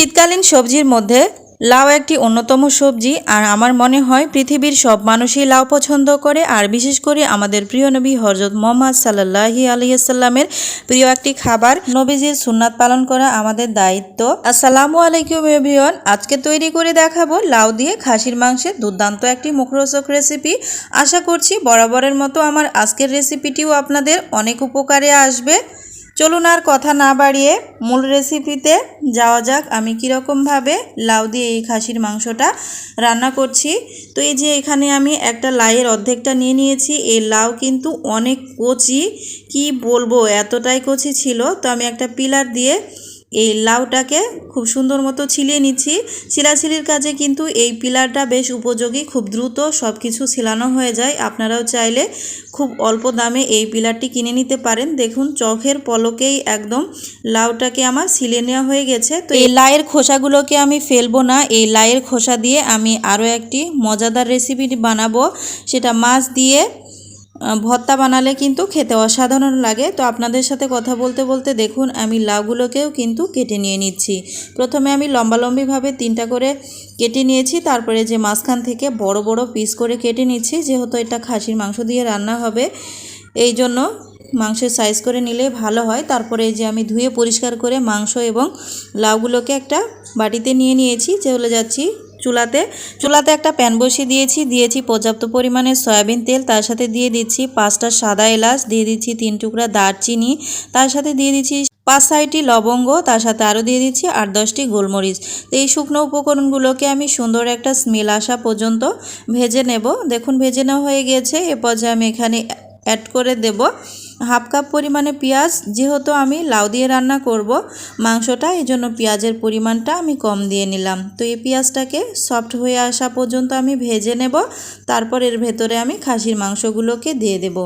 শীতকালীন সবজির মধ্যে লাউ একটি অন্যতম সবজি, আর আমার মনে হয় পৃথিবীর সব মানুষই লাউ পছন্দ করে, আর বিশেষ করে আমাদের প্রিয় নবী হজরত মোহাম্মদ সাল্লাহি আলিয়াল্লামের প্রিয় একটি খাবার, নবীজির সুন্নাত পালন করা আমাদের দায়িত্ব। আসসালামু আলাইকুম এভরিওয়ান আজকে তৈরি করে দেখাবো লাউ দিয়ে খাসির মাংসের দুর্দান্ত একটি মুখরোচক রেসিপি আশা করছি বরাবরের মতো আমার আজকের রেসিপিটিও আপনাদের অনেক উপকারে আসবে। চলুন আর কথা না বাড়িয়ে মূল রেসিপিতে যাওয়া যাক। আমি কীরকমভাবে লাউ দিয়ে এই খাসির মাংসটা রান্না করছি। তো এই যে এখানে আমি একটা লাউয়ের অর্ধেকটা নিয়ে নিয়েছি। এই লাউ কিন্তু অনেক কচি। কি বলব? এতটাই কচি ছিল। তো আমি একটা পিলার দিয়ে এই লাউটাকে খুব সুন্দর মতো ছিলিয়ে নিচ্ছি। ছিলাছিলির কাজে কিন্তু এই পিলারটা বেশ উপযোগী, খুব দ্রুত সব কিছু ছিলানো হয়ে যায়। আপনারাও চাইলে খুব অল্প দামে এই পিলারটি কিনে নিতে পারেন। দেখুন, চোখের পলকেই একদম লাউটাকে আমার ছিলে নেওয়া হয়ে গেছে। তো এই লাইয়ের খোসাগুলোকে আমি ফেলব না। এই লাইয়ের খোসা দিয়ে আমি আরও একটি মজাদার রেসিপি বানাবো। সেটা মাছ দিয়ে ভর্তা বানালে কিন্তু খেতে অসাধারণ লাগে। তো আপনাদের সাথে কথা বলতে বলতে দেখুন, আমি লাউগুলোকেও কিন্তু কেটে নিয়ে নিচ্ছি। প্রথমে আমি লম্বালম্বিভাবে তিনটা করে কেটে নিয়েছি, তারপরে যে মাঝখান থেকে বড় বড় পিস করে কেটে নিচ্ছি, যেহেতু এটা খাসির মাংস দিয়ে রান্না হবে, এই জন্য মাংসের সাইজ করে নিলে ভালো হয়। তারপরে যে আমি ধুয়ে পরিষ্কার করে মাংস এবং লাউগুলোকে একটা বাটিতে নিয়ে নিয়েছি চলে যাচ্ছি চুলাতে। চুলাতে একটা প্যান বসিয়ে দিয়েছি দিয়েছি পর্যাপ্ত পরিমাণে সয়াবিন তেল, তার সাথে দিয়ে দিচ্ছি পাঁচটা সাদা এলাচ, দিয়ে দিচ্ছি তিন টুকরা দারচিনি, তার সাথে দিয়ে দিচ্ছি পাঁচ ছয়টি লবঙ্গ, তার সাথে আরও দিয়ে দিচ্ছি আট দশটি গোলমরিচ। তো এই শুকনো উপকরণগুলোকে আমি সুন্দর একটা স্মেল আসা পর্যন্ত ভেজে নেব। দেখুন, ভেজে নেওয়া হয়ে গেছে। এ পর্যায়ে আমি এখানে অ্যাড করে দেব হাফ কাপ পরিমাণে পেঁয়াজ, যেহেতু আমি লাউ দিয়ে রান্না করব, মাংসটা এই জন্য পেঁয়াজের পরিমাণটা আমি কম দিয়ে নিলাম। তো এই পেঁয়াজটাকে সফট হয়ে আসা পর্যন্ত আমি ভেজে নেব, তারপর এর ভেতরে আমি খাসির মাংসগুলোকে দিয়ে দেব।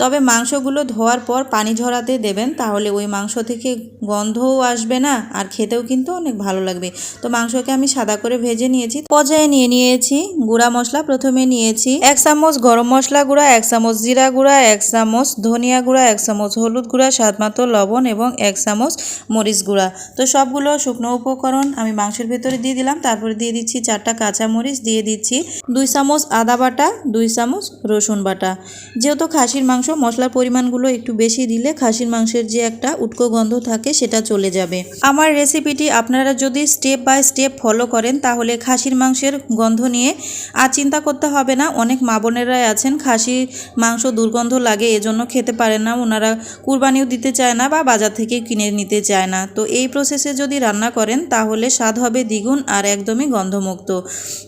তবে মাংসগুলো ধোয়ার পর পানি ঝরাতে দেবেন, তাহলে ওই মাংস থেকে গন্ধও আসবে না আর খেতেও কিন্তু অনেক ভালো লাগবে। তো মাংসকে আমি সাদা করে ভেজে নিয়েছি, পর্যায়ে নিয়ে নিয়েছি গুঁড়া মশলা, প্রথমে নিয়েছি এক চামচ গরম মশলা গুঁড়া, এক চামচ জিরা গুঁড়া, এক চামচ ধনিয়া গুঁড়া, এক চামচ হলুদ গুঁড়া স্বাদমতো লবণ এবং এক চামচ মরিচ গুঁড়া। তো সবগুলো শুকনো উপকরণ আমি মাংসের ভেতরে দিয়ে দিলাম, তারপরে দিয়ে দিচ্ছি চারটা কাঁচা মরিচ, দিয়ে দিচ্ছি দুই চামচ আদা বাটা, দুই চামচ রসুন বাটা। যেহেতু খাসির মাংস মশলার পরিমাণগুলো একটু বেশি দিলে খাসির মাংসের যে একটা উটকো গন্ধ থাকে সেটা চলে যাবে। আমার রেসিপিটি আপনারা যদি স্টেপ বাই স্টেপ ফলো করেন, তাহলে খাসির মাংসের গন্ধ নিয়ে আর চিন্তা করতে হবে না। অনেক মা বোনেরাই আছেন, খাসির মাংস দুর্গন্ধ লাগে, এজন্য খেতে পারেন না। ওনারা কুরবানিও দিতে চায় না বা বাজার থেকে কিনে নিতে চায় না। তো এই প্রসেসে যদি রান্না করেন, তাহলে স্বাদ হবে দ্বিগুণ আর একদমই গন্ধমুক্ত।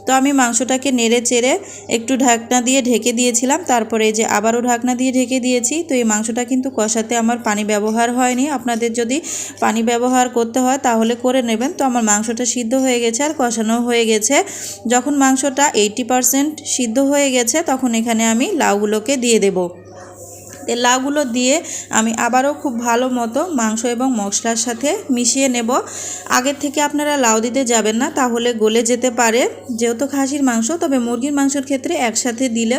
তো আমি মাংসটাকে নেড়ে চেড়ে একটু ঢাকনা দিয়ে ঢেকে দিয়েছিলাম। তারপরে যে আবারও ঢাকনা দিয়ে ঢেকে দিয়েছি। তো এই মাংসটা কিন্তু কষাতে আমার পানি ব্যবহার হয়নি। আপনাদের যদি পানি ব্যবহার করতে হয় তাহলে করে নেবেন। তো আমার মাংসটা সিদ্ধ হয়ে গেছে আর কষানো হয়ে গেছে। যখন মাংসটা এইটি সিদ্ধ হয়ে গেছে তখন এখানে আমি লাউগুলোকে দিয়ে দেবো। লাউগুলো দিয়ে আমি আবারও খুব ভালো মতো মাংস এবং মশলার সাথে মিশিয়ে নেব। আগের থেকে আপনারা লাউ দিতে যাবেন না, তাহলে গলে যেতে পারে। যেহেতু খাসির মাংস, তবে মুরগির মাংসের ক্ষেত্রে একসাথে দিলে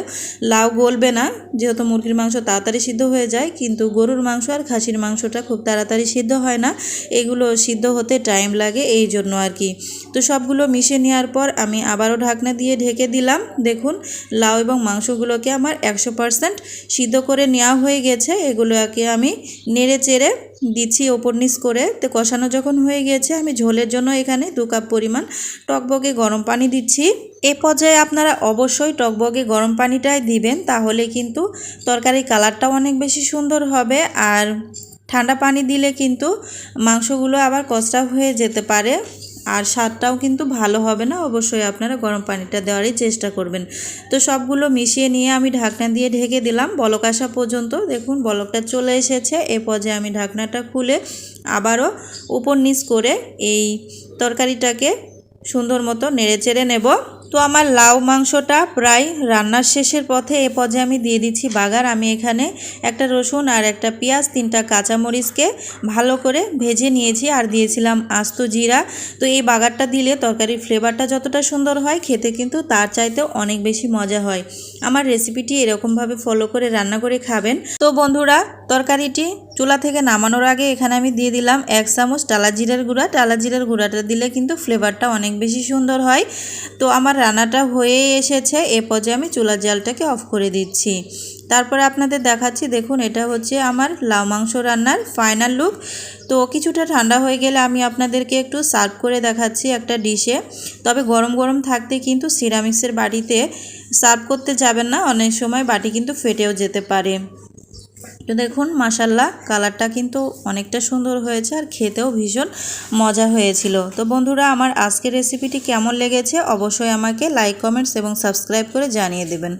লাউ গলবে না। যেহেতু মুরগির মাংস তাড়াতাড়ি সিদ্ধ হয়ে যায়, কিন্তু গরুর মাংস আর খাসির মাংসটা খুব তাড়াতাড়ি সিদ্ধ হয় না। এগুলো সিদ্ধ হতে টাইম লাগে, এই জন্য আর কি। তো সবগুলো মিশিয়ে নেওয়ার পর আমি আবারও ঢাকনা দিয়ে ঢেকে দিলাম। দেখুন, লাউ এবং মাংসগুলোকে আমার একশো পারসেন্ট সিদ্ধ করে নেওয়া হয়ে গেছে, এগুলোকে আমি নেড়ে চেড়ে দিচ্ছি ওপর নিচ করে। তো কষানো যখন হয়ে গেছে, আমি ঝোলের জন্য এখানে দু কাপ পরিমাণ টকবগে গরম পানি দিচ্ছি। এ পর্যায়ে আপনারা অবশ্যই টকবগে গরম পানিটাই দিবেন, তাহলে কিন্তু তরকারির কালারটাও অনেক বেশি সুন্দর হবে। আর ঠান্ডা পানি দিলে কিন্তু মাংসগুলো আবার কষ্টা হয়ে যেতে পারে। আর স্বাদটাও কিন্তু ভালো হবে না, অবশ্যই আপনারা গরম পানিটা দেওয়ারই চেষ্টা করবেন। তো সবগুলো মিশিয়ে নিয়ে আমি ঢাকনা দিয়ে ঢেকে দিলাম, বলক আসা পর্যন্ত। দেখুন, বলকটা চলে এসেছে, এ পর্যায়ে আমি ঢাকনাটা খুলে আবারও উপর নিচ করে এই তরকারিটাকে সুন্দর মতো নেড়ে চেড়ে নেব। তো আমার লাউ মাংসটা প্রায় রান্নার শেষের পথে এ পর্যায়ে আমি দিয়ে দিচ্ছি বাগার। আমি এখানে একটা রসুন আর একটা পেঁয়াজ, তিনটা কাঁচামরিচকে ভালো করে ভেজে নিয়েছি আর দিয়েছিলাম আস্ত জিরা। তো এই বাগারটা দিলে তরকারির ফ্লেভারটা যতটা সুন্দর হয়, খেতে কিন্তু তার চাইতেও অনেক বেশি মজা হয়। আমার রেসিপিটি এরকমভাবে ফলো করে রান্না করে খাবেন। তো বন্ধুরা তরকারিটি চুলা থেকে নামানোর আগে এখানে আমি দিয়ে দিলাম এক চামচ টালা জিরের গুঁড়া। টালা জিরের গুঁড়াটা দিলে কিন্তু ফ্লেভারটা অনেক বেশি সুন্দর হয়। তো আমার রান্নাটা হয়ে এসেছে, এ পর্যায়ে আমি চুলার জালটাকে অফ করে দিচ্ছি। তারপরে আপনাদের দেখাচ্ছি, দেখুন এটা হচ্ছে আমার লাউ মাংস রান্নার ফাইনাল লুক। তো কিছুটা ঠান্ডা হয়ে গেলে আমি আপনাদেরকে একটু সার্ভ করে দেখাচ্ছি একটা ডিশে। তবে গরম গরম থাকতে কিন্তু সিরামিক্সের বাটিতে সার্ভ করতে যাবেন না, অনেক সময় বাটি কিন্তু ফেটেও যেতে পারে। তো দেখুন মাসাল্লাহ কালারটা কিন্তু অনেকটা সুন্দর হয়েছে আর খেতেও ভীষণ মজা হয়েছিল। তো বন্ধুরা, আমার আজকের রেসিপিটি কেমন লেগেছে অবশ্যই আমাকে লাইক কমেন্টস এবং সাবস্ক্রাইব করে জানিয়ে দেবেন।